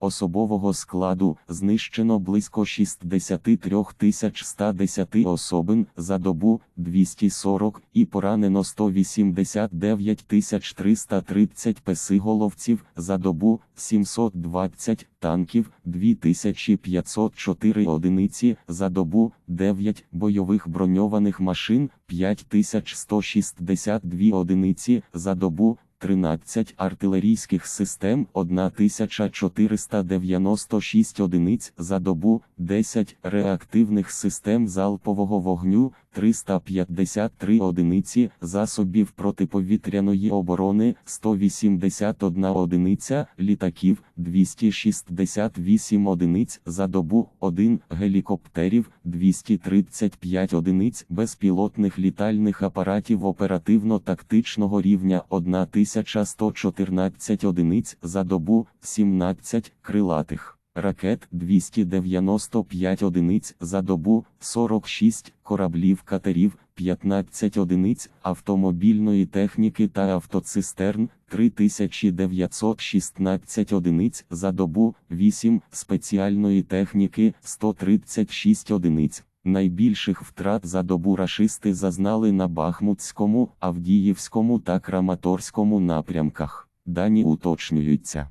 Особового складу знищено близько 63 110 особин за добу 240 і поранено 189 330 песиголовців за добу 720 танків 2504 одиниці за добу 9 бойових броньованих машин 5162 одиниці за добу 13 артилерійських систем 1496 одиниць за добу, 10 реактивних систем залпового вогню 353 одиниці засобів протиповітряної оборони 181 одиниця літаків 268 одиниць за добу, 1 гелікоптерів 235 одиниць безпілотних літальних апаратів оперативно-тактичного рівня 1114 одиниць за добу, 17 крилатих. Ракет 295 одиниць за добу, 46 кораблів катерів, 15 одиниць автомобільної техніки та автоцистерн, 3916 одиниць за добу, 8 спеціальної техніки, 136 одиниць. Найбільших втрат за добу рашисти зазнали на Бахмутському, Авдіївському та Краматорському напрямках. Дані уточнюються.